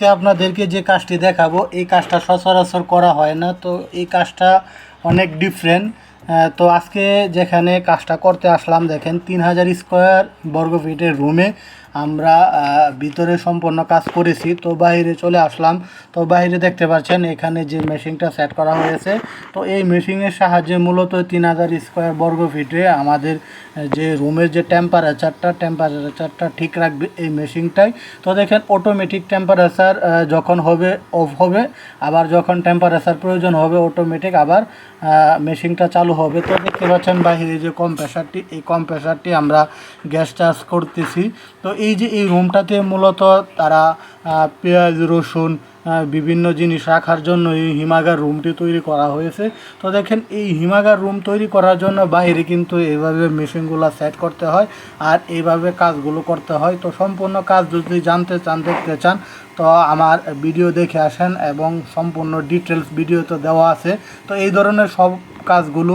আজকে আপনাদেরকে যে কাজটি দেখাবো, এই কাজটা সচরাচর করা হয় না, তো এই কাজটা অনেক ডিফারেন্ট তো আজকে যেখানে কাজটা করতে আসলাম, দেখেন, তিন হাজার স্কোয়ার বর্গফিটের রুমে আমরা ভিতরে সম্পূর্ণ কাজ করেছি, তো বাইরে চলে আসলাম। তো বাইরে দেখতে পাচ্ছেন, এখানে যে মেশিনটা সেট করা হয়েছে, তো এই মেশিনের সাহায্যে মূলত তিন হাজার স্কোয়ার বর্গ ফিটে আমাদের যে রুমের যে টেম্পারেচারটা টেম্পারেচারটা ঠিক রাখবে এই মেশিনটাই। তো দেখেন অটোমেটিক টেম্পারেচার যখন হবে অফ হবে, আবার যখন টেম্পারেচার প্রয়োজন হবে অটোমেটিক আবার মেশিনটা চালু হবে। তো দেখতে পাচ্ছেন বাহিরে যে কম্প্রেসারটি এই কম্প্রেসারটি আমরা গ্যাস চার্জ করতেছি। তো এই যে এই রুমটাতে মূলত তারা পেঁয়াজ, রসুন বিভিন্ন জিনিস রাখার জন্য এই হিমাগার রুমটি তৈরি করা হয়েছে। তো দেখেন, এই হিমাগার রুম তৈরি করার জন্য বাইরে কিন্তু এইভাবে মেশিনগুলো সেট করতে হয় আর এইভাবে কাজগুলো করতে হয়। তো সম্পূর্ণ কাজ যদি জানতে চান, দেখতে চান, তো আমার ভিডিও দেখে আসেন এবং সম্পূর্ণ ডিটেলস ভিডিও তো দেওয়া আছে। তো এই ধরনের সব কাজগুলো